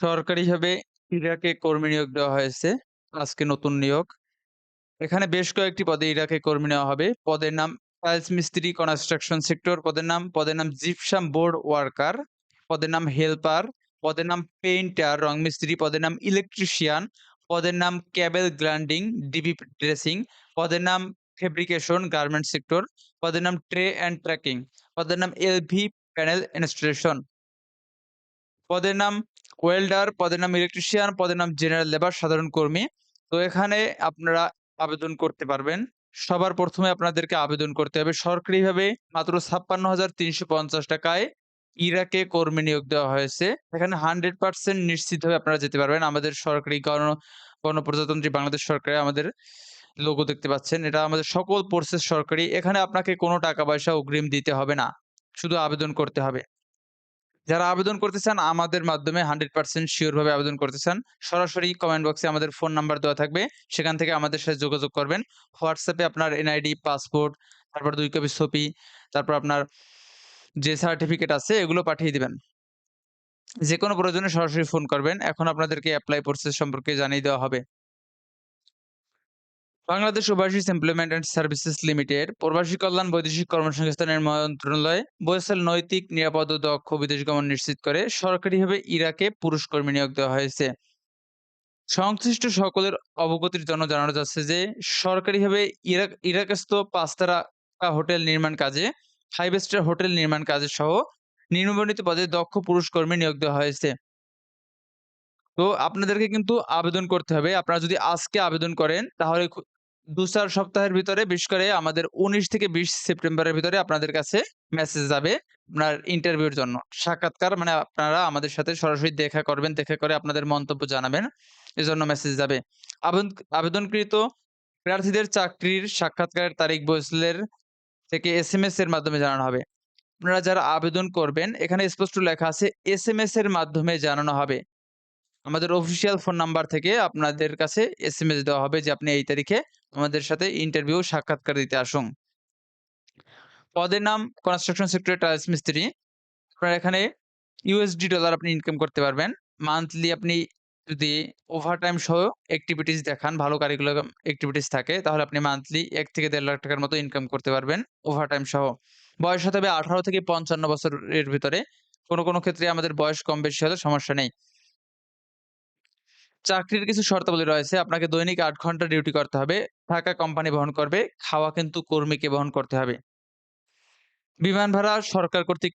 সরকারিভাবে ইরাকে কর্মী নিয়োগ দেওয়া হয়েছে। আজকে নতুন নিয়োগ। এখানে বেশ কয়েকটি পদে ইরাকে কর্মী নেওয়া হবে। পদের নাম টাইলস মিস্ত্রি কনস্ট্রাকশন সেক্টর পদের নাম পদের নাম জিপসাম বোর্ড ওয়ার্কার, পদের নাম হেল্পার, পদের নাম পেইন্টার রং মিস্ত্রি, পদের নাম ইলেকট্রিশিয়ান, পদের নাম ক্যাবেল গ্রাইন্ডিং ডিবি ড্রেসিং, পদের নাম ফেব্রিকেশন গার্মেন্ট সেক্টর, পদের নাম ট্রে অ্যান্ড ট্র্যাকিং, পদের নাম এলভি প্যানেল ইনস্টলেশন। পদের নাম ওয়েল্ডার, পদের নাম ইলেকট্রিশিয়ান, পদের নাম জেনারেল লেবার সাধারণ কর্মী। তো এখানে আপনারা আবেদন করতে পারবেন। সবার প্রথমে আপনাদেরকে আবেদন করতে হবে সরকারিভাবে মাত্র ৫৬,৩৫০ টাকায় ইরাকে কর্মী নিয়োগ দেওয়া হয়েছে। এখানে 100% নিশ্চিতভাবে আপনারা যেতে পারবেন। আমাদের সরকারি গণ গণপ্রজাতন্ত্রী বাংলাদেশ সরকারে আমাদের লোগো দেখতে পাচ্ছেন। এটা আমাদের সকল প্রসেস সরকারি। এখানে আপনাকে কোনো টাকা-পয়সা অগ্রিম দিতে হবে না। শুধু আবেদন করতে হবে। যারা আবেদন করতে চান আমাদের মাধ্যমে হান্ড্রেড পার্সেন্ট শিওর ভাবে আবেদন করতে চান, সরাসরি কমেন্ট বক্সে আমাদের ফোন নাম্বার দেওয়া থাকবে। সেখান থেকে আমাদের সাথে যোগাযোগ করবেন। হোয়াটসঅ্যাপে আপনার এনআইডি, পাসপোর্ট, তারপর দুই কপি ছবি, তারপর আপনার যে সার্টিফিকেট আছে এগুলো পাঠিয়ে দিবেন। যেকোনো প্রয়োজনে সরাসরি ফোন করবেন। এখন আপনাদেরকে অ্যাপ্লাই প্রসেস সম্পর্কে জানিয়ে দেওয়া হবে। Bangladesh overseas employment and services limited, প্রবাসী কল্যাণ বৈদেশিক কর্মসংস্থানের মন্ত্রণালয়, বরিশাল নৈতিক, নিরাপদ ও দক্ষ বিদেশ গমন নিশ্চিত করে সরকারিভাবে ইরাকে পুরুষ কর্মী নিয়োগ দেওয়া হয়েছে। সংশ্লিষ্ট সকলের অবগতির জন্য জানানো যাচ্ছে যে সরকারিভাবে ইরাক ইরাকস্থ ৫ তারা হোটেল নির্মাণ কাজে, ফাইভ স্টার হোটেল নির্মাণ কাজে সহ নিম্নবর্ণিত পদে দক্ষ পুরুষ কর্মী নিয়োগ দেওয়া হয়েছে। তো আপনাদেরকে কিন্তু আবেদন করতে হবে। আপনারা যদি আজকে আবেদন করেন তাহলে খু ২-৪ সপ্তাহের ভিতরে, বিশেষ করে আমাদের ১৯ থেকে ২০ সেপ্টেম্বরের ভিতরে আপনাদের কাছে মেসেজ যাবে আপনার ইন্টারভিউর জন্য। সাক্ষাৎকার মানে আপনারা আমাদের সাথে সরাসরি দেখা করবেন। দেখা করে আপনাদের মন্তব্য জানাবেন। এজন্য মেসেজ যাবে। আবেদন, আবেদনকৃত প্রার্থীদের চাকরির সাক্ষাৎকারের তারিখ বরিশালের থেকে এসএমএস এর মাধ্যমে জানানো হবে। আপনারা যারা আবেদন করবেন, এখানে স্পষ্ট লেখা আছে এস এম এস এর মাধ্যমে জানানো হবে। আমাদের অফিসিয়াল ফোন নাম্বার থেকে আপনাদের কাছে এসএমএস দেওয়া হবে যে আপনি এই তারিখে আমাদের সাথে ইন্টারভিউ সাক্ষাৎকার দিতে আসুন। পদের নাম কনস্ট্রাকশন সেক্টরে টাইলস মিস্ত্রি। আপনারা এখানে ইউএসডি ডলার আপনি ইনকাম করতে পারবেন। মান্থলি আপনি যদি ওভারটাইম সহ এক্টিভিটিস দেখান, ভালো কারিকুলাম এক্টিভিটিস থাকে তাহলে আপনি মান্থলি এক থেকে দেড় লাখ টাকার মতো ইনকাম করতে পারবেন ওভারটাইম সহ। বয়স হতে হবে ১৮ থেকে ৫৫ বছরের ভিতরে। কোনো, কোনো ক্ষেত্রে আমাদের বয়স কম বেশি হলে সমস্যা নেই। চাকরির কিছু শর্তাবলী রয়েছে। আপনাকে দৈনিক আট ঘণ্টা ডিউটি করতে হবে। থাকা কোম্পানি বহন করবে। খাওয়া কিন্তু কর্মীকে বহন করতে হবে। বিমান ভাড়া সরকার কর্তৃক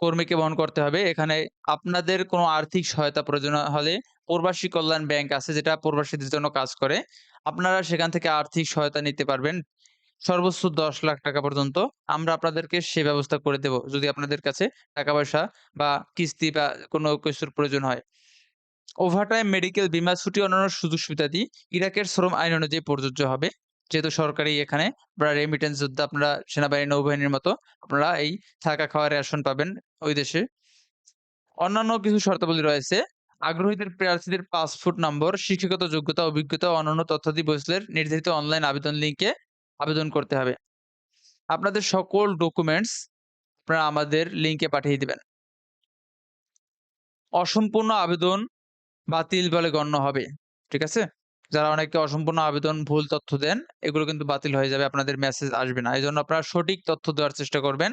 কর্মীকে বহন করতে হবে। এখানে আপনাদের কোনো আর্থিক সহায়তা প্রয়োজন হলে প্রবাসী কল্যাণ ব্যাংক আছে, যেটা প্রবাসীদের জন্য কাজ করে। আপনারা সেখান থেকে আর্থিক সহায়তা নিতে পারবেন। সর্বোচ্চ ১০ লাখ টাকা পর্যন্ত। আমরা আপনাদেরকে সে ব্যবস্থা করে দেব। যদি আপনাদের কাছে টাকা-পয়সা বা কিস্তি বা কোনো কিছুর প্রয়োজন হয়। ওভারটাইম, মেডিকেল, বীমা ছুটি অন্যান্য সুযোগ সুবিধা সুবিধাদি ইরাকের শ্রম আইন অনুযায়ী প্রযোজ্য হবে। যেহেতু সরকারি এখানে আপনারা রেমিটেন্স যোদ্ধা আপনারা সেনাবাহিনী, নৌবাহিনীর মতো আপনারা এই থাকা খাওয়ার রেশন পাবেন ওই দেশে। অন্যান্য কিছু শর্তাবলী রয়েছে। আগ্রহীদের প্রার্থীদের পাসপোর্ট নম্বর, শিক্ষাগত যোগ্যতা, অভিজ্ঞতা অন্যান্য তথ্যাদি বরিশালের নির্ধারিত অনলাইন আবেদন লিংকে আবেদন করতে হবে। আপনাদের সকল ডকুমেন্টস আপনারা আমাদের লিংকে পাঠিয়ে দেবেন অসম্পূর্ণ আবেদন বাতিল বলে গণ্য হবে। ঠিক আছে? যারা অনেকে অসম্পূর্ণ আবেদন ভুল তথ্য দেন এগুলো কিন্তু বাতিল হয়ে যাবে। আপনাদের মেসেজ আসবে না। এই জন্য আপনারা সঠিক তথ্য দেওয়ার চেষ্টা করবেন।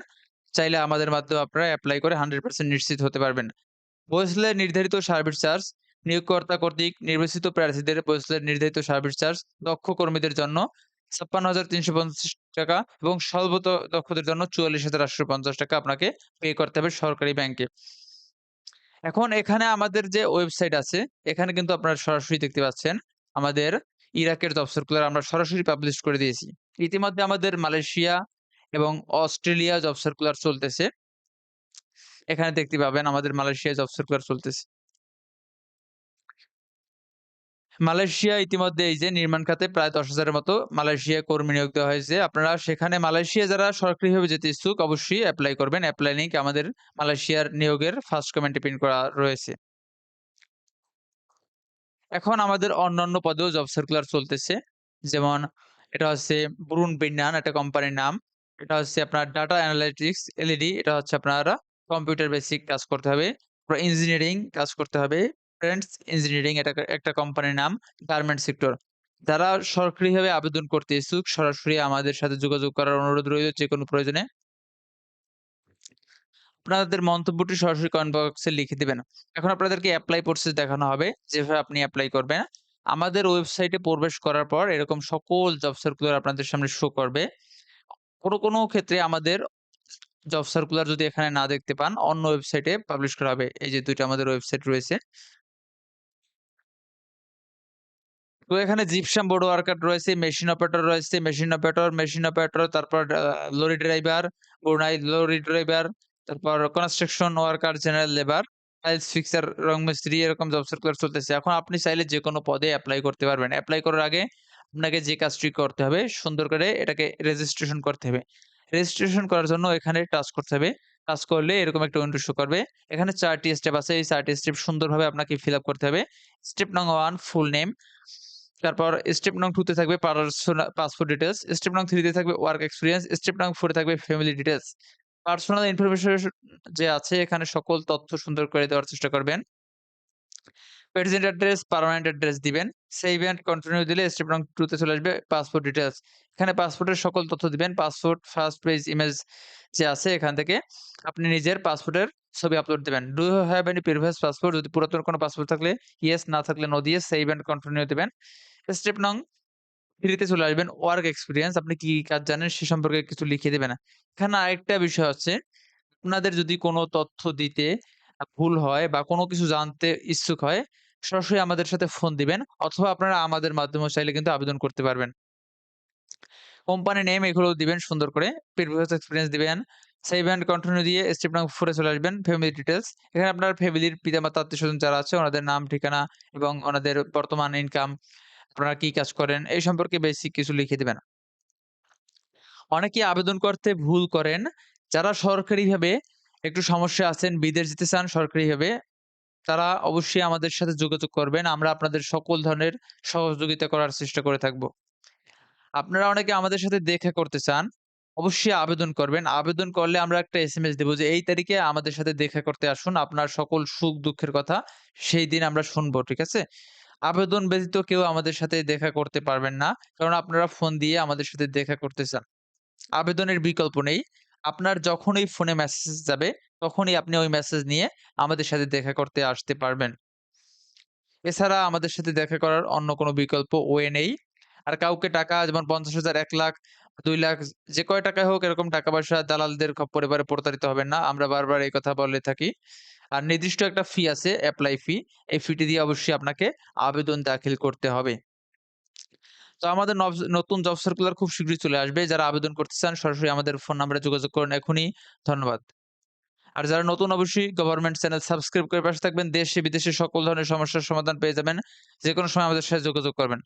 চাইলে আমাদের মাধ্যমে আপনারা অ্যাপ্লাই করে 100% নিশ্চিত হতে পারবেন। বরিশালের নির্ধারিত সার্ভিস চার্জ নিয়োগকর্তা কর্তৃক নির্বাচিত প্রার্থীদের বরিশালের নির্ধারিত সার্ভিস চার্জ দক্ষ কর্মীদের জন্য ৫৬,৩৫০ টাকা এবং স্বল্পত দক্ষদের জন্য ৪৪,৮৫০ টাকা আপনাকে পে করতে হবে সরকারি ব্যাংকে। এখন এখানে আমাদের যে ওয়েবসাইট আছে, এখানে কিন্তু আপনারা সরাসরি দেখতে পাচ্ছেন আমাদের ইরাকের জব সার্কুলার আমরা সরাসরি পাবলিশ করে দিয়েছি। ইতিমধ্যে আমাদের মালয়েশিয়া এবং অস্ট্রেলিয়া জব সার্কুলার চলতেছে। এখানে দেখতে পাবেন আমাদের মালয়েশিয়া জব সার্কুলার চলতেছে। মালয়েশিয়া ইতিমধ্যে এই যে নির্মাণ খাতে প্রায় দশ হাজারের মতো মালয়েশিয়ায় কর্মী নিয়োগ দেওয়া হয়েছে। আপনারা সেখানে মালয়েশিয়া যারা সরকারিভাবে যেতে ইচ্ছুক, অবশ্যই অ্যাপ্লাই করবেন। এপ্লাই লিংক আমাদের মালয়েশিয়ার নিয়োগের ফার্স্ট কমেন্টে পিন করা রয়েছে। এখন আমাদের অন্যান্য পদেও জব সার্কুলার চলতেছে। যেমন এটা হচ্ছে ব্রুন বিন্যান একটা কোম্পানির নাম। এটা হচ্ছে আপনার ডাটা অ্যানালিটিক্স এলইডি এটা হচ্ছে আপনারা কম্পিউটার বেসিক কাজ করতে হবে। ইঞ্জিনিয়ারিং কাজ করতে হবে। ফ্রেন্ডস ইঞ্জিনিয়ারিং এটা একটা কোম্পানির নাম গার্মেন্ট সেক্টর। যারা সরকারিভাবে আবেদন করতে ইচ্ছুক সরাসরি আমাদের সাথে যোগাযোগ করার অনুরোধ রইল যেকোনো প্রয়োজনে। আপনাদের মন্তব্যটি সরাসরি কমেন্ট বক্সে লিখে দেবেন এখন আপনাদেরকে অ্যাপ্লাই প্রসেস দেখানো হবে। যেভাবে আপনি অ্যাপ্লাই করবেন। আমাদের ওয়েবসাইটে প্রবেশ করার পর এরকম সকল জব সার্কুলার আপনাদের সামনে শো করবে। কোনো, কোনো ক্ষেত্রে আমাদের জব সার্কুলার যদি এখানে না দেখতে পান অন্য ওয়েবসাইটে পাবলিশ করা হবে। এই যে দুইটা আমাদের ওয়েবসাইট রয়েছে। তো এখানে জিপসাম বোর্ড ওয়ার্কার রয়েছে, মেশিন অপারেটর রয়েছে, মেশিন অপারেটর, মেশিন অপারেটর, তারপর লরি ড্রাইভার, বুনাই লরি ড্রাইভার, তারপর construction worker, general labour, tiles fixer, রং মিস্ত্রি এরকম জব সার্কুলার চলতেছে। এখন আপনি চাইলে যেকোনো পদে অ্যাপ্লাই করতে পারবেন। অ্যাপ্লাই করার আগে আপনাকে যে কাজটি করতে হবে সুন্দর করে এটাকে রেজিস্ট্রেশন করতে হবে। রেজিস্ট্রেশন করার জন্য এখানে টাচ করতে হবে। টাচ করলে এরকম একটা উইন্ডো শো করবে। এখানে চারটি স্টেপ আছে। এই ৪ টি স্টেপ সুন্দরভাবে আপনাকে ফিল আপ করতে হবে। স্টেপ নং ওয়ান ফুল নেম। তারপর স্টেপ নং টুতে থাকবে পারসোনা পাসপোর্ট ডিটেলস স্টেপ নং থ্রিতে থাকবে ওয়ার্ক এক্সপিরিয়েন্স স্টেপ নং 4 এ থাকবে ফ্যামিলি ডিটেলস পার্সোনাল ইনফরমেশন যে আছে এখানে সকল তথ্য সুন্দর করে দেওয়ার চেষ্টা করবেন। প্রেজেন্ট অ্যাড্রেস, পার্মানেন্ট অ্যাড্রেস দিবেন। সেভ এন্ড কন্টিনিউ দিলে স্টেপ নং টুতে চলে আসবে পাসপোর্ট ডিটেলস এখানে পাসপোর্টের সকল তথ্য দিবেন। পাসপোর্ট ফার্স্ট পেজ ইমেজ যে আছে এখান থেকে আপনি নিজের পাসপোর্টের ছবি আপলোড দিবেন। Do you have any previous passport? যদি পুরাতন কোনো পাসপোর্ট থাকলে ইয়েস, না থাকলে নো দিয়ে সেভ এন্ড কন্টিনিউ দেবেন স্টেপ নং 3 তে চলে আসবেন ওয়ার্ক এক্সপিরিয়েন্স আপনি কি কাজ জানেন সে সম্পর্কে কিছু লিখে দিবেন। এখানে আরেকটা বিষয় হচ্ছে আপনাদের যদি কোনো তথ্য দিতে ভুল হয় বা কোনো কিছু জানতে ইচ্ছুক হয় সরাসরি আমাদের সাথে ফোন দিবেন অথবা আপনারা আমাদের মাধ্যমেও চাইলে কিন্তু আবেদন করতে পারবেন। কোম্পানি নেম এগুলো দিবেন সুন্দর করে। প্রিভিয়াস এক্সপেরিয়েন্স দিবেন। সেভ এন্ড কন্টিনিউ দিয়ে স্টেপ নং 4 এ চলে আসবেন। Family details. এখানে আপনার ফ্যামিলির পিতামাতা, আত্মীয়স্বজন যারা আছে ওনাদের নাম, ঠিকানা এবং ওনাদের বর্তমান ইনকাম, আপনারা কি কাজ করেন এই সম্পর্কে বেসিক কিছু লিখে দিবেন। অনেকেই আবেদন করতে ভুল করেন। যারা সরকারিভাবে একটু সমস্যা আছেন, বিদেশ যেতে চান সরকারিভাবে, তারা অবশ্যই আমাদের সাথে যোগাযোগ করবেন। আমরা আপনাদের সকল ধরনের সহযোগিতা করার চেষ্টা করে থাকব। আপনারা অনেকে আমাদের সাথে দেখা করতে চান, অবশ্যই আবেদন করবেন। আবেদন করলে আমরা একটা এসএমএস দেব যে এই তারিখে আমাদের সাথে দেখা করতে আসুন। আপনার সকল সুখ দুঃখের কথা সেই দিন আমরা শুনব। ঠিক আছে? আবেদন ব্যতীত কেউ আমাদের সাথে দেখা করতে পারবেন না। কারণ আপনারা ফোন দিয়ে আমাদের সাথে দেখা করতে চান। আবেদনের বিকল্প নেই। আপনার যখনই ফোনে মেসেজ যাবে তখনই আপনি ওই মেসেজ নিয়ে আমাদের সাথে দেখা করতে আসতে পারবেন। এছাড়া আমাদের সাথে দেখা করার অন্য কোনো বিকল্প ওয়ে নেই। আর কাউকে টাকা যেমন ৫০,০০০, ১ ২ লাখ যে কয় টাকায় হোক এরকম টাকা পয়সা দালালদের পড়ে প্রতারিত হবেন না। আমরা বারবার এই কথা বলে থাকি। আর নির্দিষ্ট একটা ফি আছে এপ্লাই ফি। এই ফিটি দিয়ে অবশ্যই আপনাকে আবেদন দাখিল করতে হবে। তো আমাদের নতুন জব সার্কুলার খুব শীঘ্রই চলে আসবে। যারা আবেদন করতে চান, সরাসরি আমাদের ফোন নাম্বারে যোগাযোগ করুন এখনই। ধন্যবাদ। আর যারা নতুন, অবশ্যই গভর্নমেন্ট চ্যানেল সাবস্ক্রাইব করে পাশে থাকবেন। দেশে, বিদেশে সকল ধরনের সমস্যার সমাধান পেয়ে যাবেন। যেকোনো সময় আমাদের সাথে যোগাযোগ করবেন।